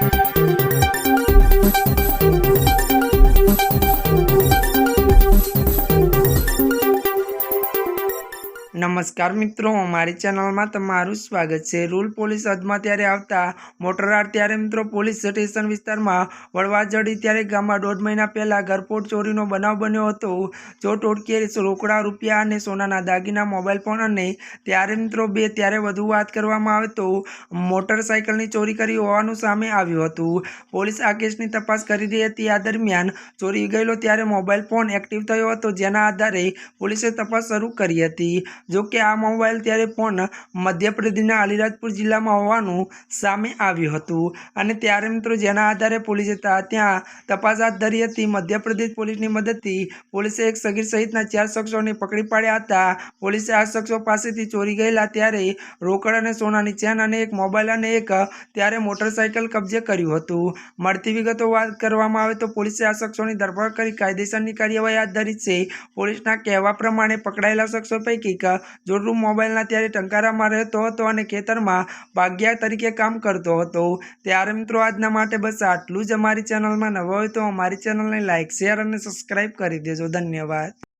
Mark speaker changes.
Speaker 1: Thank you. નમસ્કાર મિત્રો, મારી ચેનલમાં તમારું સ્વાગત છે. રૂલ પોલીસ હદમાં ત્યારે આવતા મોટરાર ત્યારે મિત્રો પોલીસ સ્ટેશન વિસ્તારમાં વળવા જડી ત્યારે ગામમાં દોઢ મહિના પહેલાં ઘરપોટ ચોરીનો બનાવ બન્યો હતો. જો ટોળકીએ રોકડા રૂપિયા અને સોનાના દાગીના, મોબાઈલ ફોન અને ત્યારે મિત્રો બે ત્યારે વધુ વાત કરવામાં આવે તો મોટરસાયકલની ચોરી કરી હોવાનું સામે આવ્યું હતું. પોલીસ આ કેસની તપાસ કરી રહી હતી. આ દરમિયાન ચોરી ગયેલો ત્યારે મોબાઈલ ફોન એક્ટિવ થયો હતો. જેના આધારે પોલીસે તપાસ શરૂ કરી હતી. જો કે આ મોબાઈલ ત્યારે પણ મધ્યપ્રદેશના અલીરાજપુર જિલ્લામાં હોવાનું સામે આવ્યું હતું. અને ત્યારે મિત્રો જેના આધારે પોલીસે ત્યાં તપાસ હાથ ધરી હતી. મધ્યપ્રદેશ પોલીસની મદદથી પોલીસે એક સગીર સહિતના ચાર શખ્સોને પકડી પાડ્યા હતા. પોલીસે આ શખ્સો પાસેથી ચોરી ગયેલા ત્યારે રોકડ અને સોનાની ચેન અને એક મોબાઈલ અને એક ત્યારે મોટરસાયકલ કબજે કર્યું હતું. મળતી વિગતો વાત કરવામાં આવે તો પોલીસે આ શખ્સોની ધરપકડ કરી કાયદેસરની કાર્યવાહી હાથ ધરી છે. પોલીસના કહેવા પ્રમાણે પકડાયેલા શખ્સો પૈકી એક મોબાઈલના ત્યારે ટંકારામાં રહેતો હતો અને ખેતરમાં ભાગ્યા તરીકે કામ કરતો હતો. ત્યારે મિત્રો આજના માટે બસ આટલું જ. અમારી ચેનલમાં નવા હોય તો અમારી ચેનલને લાઇક શેર અને સબસ્ક્રાઈબ કરી દેજો. ધન્યવાદ.